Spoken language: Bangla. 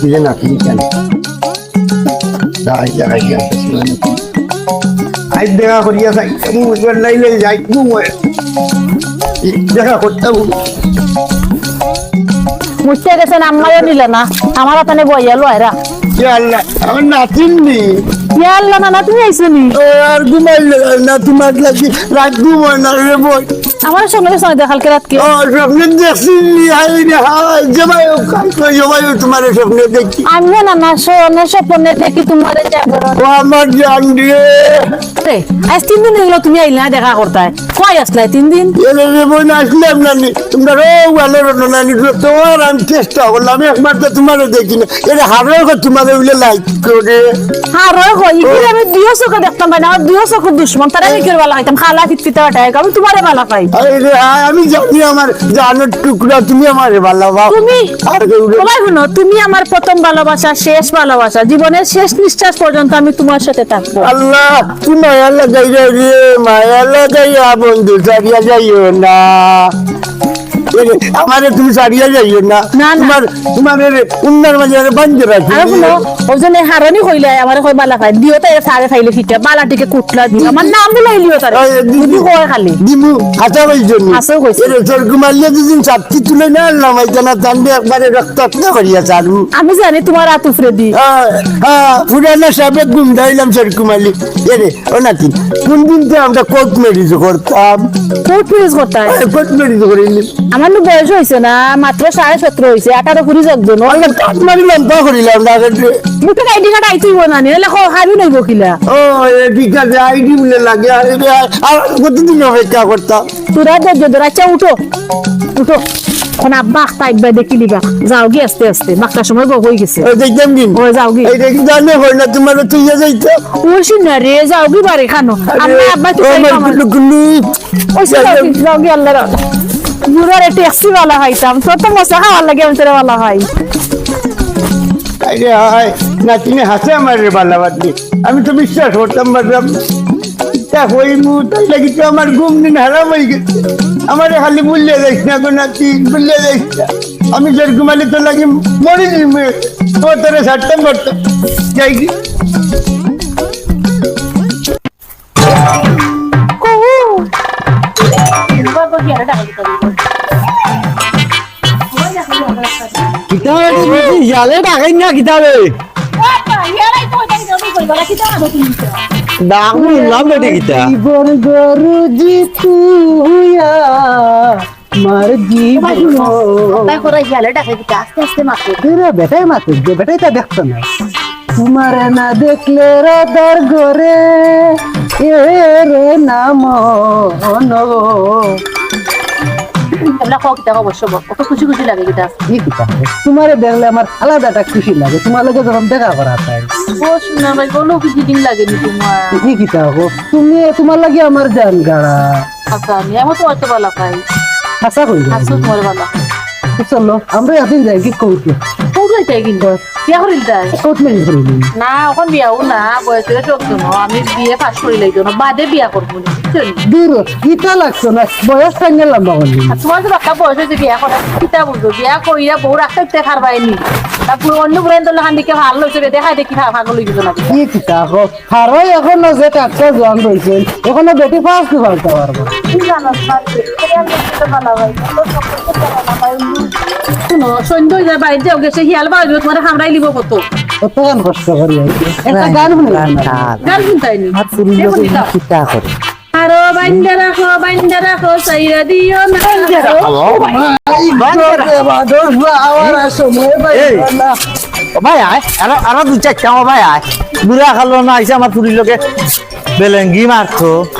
বলছি যে না তুমি কেন যাই যাই আজ দেখা করিয়া যাই লাইলে যাই দেখা করতে মুছতে গেছেন আমারও নিলে না। আমার ওখানে বইয়া লয়রা আল্লাহ আমার নাতিন নি তুমি নি? ও আর ঘুমাইলে না তোমার লাগি। রাত ঘুমোয় না রে বই আমার সঙ্গে সঙ্গে দেখালকে রাতকে ও স্বপ্নে দেখছি নি হাই রে হাই জমাই কাই জমাই তোমার স্বপ্নে দেখি। আমিও না না শোনে স্বপ্নে দেখি তোমার ও আমার জান রে। রে আজ তিন দিন তুমি আইলে দেখা করতে কয় আসলে তিন দিন এলে রে বই না আসলাম না নি তোমরা রো ভালো রো না নি তোমার আমি চেষ্টা করলাম আমি একবার তো তোমারও দেখি না এটা তোমার লাইক করে। আমি দুই চোখে দেখতাম না দুই চোখের দুশ্মন তারা আমি কেউ ভালো খাইতাম খালা আমি তোমারে ভালো রে, আমি জানি আমার জানার টুকরা তুমি আমার ভালো বাবা তুমি? আর কেউ রে- সবাই শুনো তুমি আমার প্রথম ভালোবাসা শেষ ভালোবাসা জীবনের শেষ নিঃশ্বাস পর্যন্ত আমি তোমার সাথে থাকব। আল্লাহ তুমি মায়া লাগাই রে মায়া বন্ধু সারিয়া যাইও না। আমারে তুমি যাইও না। তোমার তোমার উন্নার বান্ধে রাখি। হারনি হইলে আমার বালা খাই দিও তাই সারে খাইলে ফিটা বালাটিকে কুটলা দিও। আমার নাম লিও তারে। কয় খালি? দিমু হাতা জন্য। এরে দুদিন চাপটি তুলে না আল্লাহ মাইজানা তান্ডে একবারে রক্ত করিয়া চালু আমি জানি তোমার আতুফরে দি। পুরানা সাবেক ঘুম দাইলাম স্যার কুমালি এরে ও নাতি কোন দিন তো আমরা কোর্ট ম্যারিজ করতাম? কোট ফিজ করতে হয়। কোর্ট ম্যারিজ করিনি। আমার নু বয়স হয়েছে না মাত্র সাড়ে সতেরো হয়েছে আঠারো কুড়ি যাকজন আমরা কাট মারিলাম পা করিলাম না আগে মুখে আইডি কার্ড আইতেই না নিলে হাবি নইব কিলা? ও ঠিক আছে আইডি বলে লাগে আর কতদিন অপেক্ষা করতাম? তোরা ধৈর্য ধরে আচ্ছা উঠো। উঠো। এখন আব্বা আখতা একবার দেখি লিবা যাও আস্তে আস্তে বাক্তার সময় হয়ে গেছে। ও দেখতাম দিন ওই যাও গি এইটা কি জানে হয় না তোমার তুই যাইতো। ওই না রে যাও খানো। আম্মা আব্বা ও তুই আমার যাও আল্লাহ ট্যাক্সি বালা খাইতাম ছোট মশা খাওয়ার লাগে অন্তরে বালা খাই আরে হায় নাতিনে হাসে আমার রে বালা বাদলি আমি তো বিশ্বাস করতাম পারলাম তা হইমু তাই লাগি তো আমার ঘুম দিন হারাম হয়ে গেছে। আমার খালি বললে যাইস না গো নাতি বললে যাইস আমি জোর ঘুমালে তো লাগি মরে তোরে ছাড়তাম পারতাম যাই কি কো কিতাবে জালে ডাকাই না কিতাবে গরু তোমার না দেখলে রাদার এ রে নাম খুশি খুশি লাগে কিতা তোমারে দেখলে আমার আলাদা একটা খুশি লাগে। তোমার লগে যখন দেখা করা তাই ও শোনা ভাই কোনো কিছু দিন তোমার। কি কিতা তুমি তোমার লাগে আমার জান গাড়া। আচ্ছা আমি আমার তো অত ভালো খাই। আশা করি। তোমার ভালো। চলো আমরা এখন যাই কি কোথায় তাই কিন্তু। বিয়া করিল তাই? কৌত মেরি করি না এখন বিয়াও না বয়সের চোখতো না আমি বিয়ে পাস করি লাগতো না বাদে বিয়া করব না দূর ইটা লাগছো না বয়স টাইমে লম্বা করলি আর তোমার তো একটা বয়স হয়েছে বিয়া করা কিতা বুঝছ বিয়া কইরা বউ রাখতে ইচ্ছা খার পাইনি তারপর অন্য ব্রেন তো লাখান দিকে ভালো হয়েছে দেখাই দেখি ভাগল হয়ে গেছো না কি কিতা হো হারো এখন যে টাটকা জোয়ান রয়েছে ওখানে বেটি ফার্স্ট পারব? কি জানো শুনো সন্ধ্যা যায় বাড়িতে যাও গেছে হিয়াল বাড়ি তোমার খামড়াই লিব কত? কত গান কষ্ট করি। একটা গান শুনলাম গান শুনতাইনি কিতা করে? আরও বাইন্দা রাখো বাইন্দা রাখো সাইরা দিও না। ভাই আয়। আর আর দু চারটা ভাই আয়। বুড়া খালো না আইসে আমার পুরীর লোকে। বেলেঙ্গি মারতো।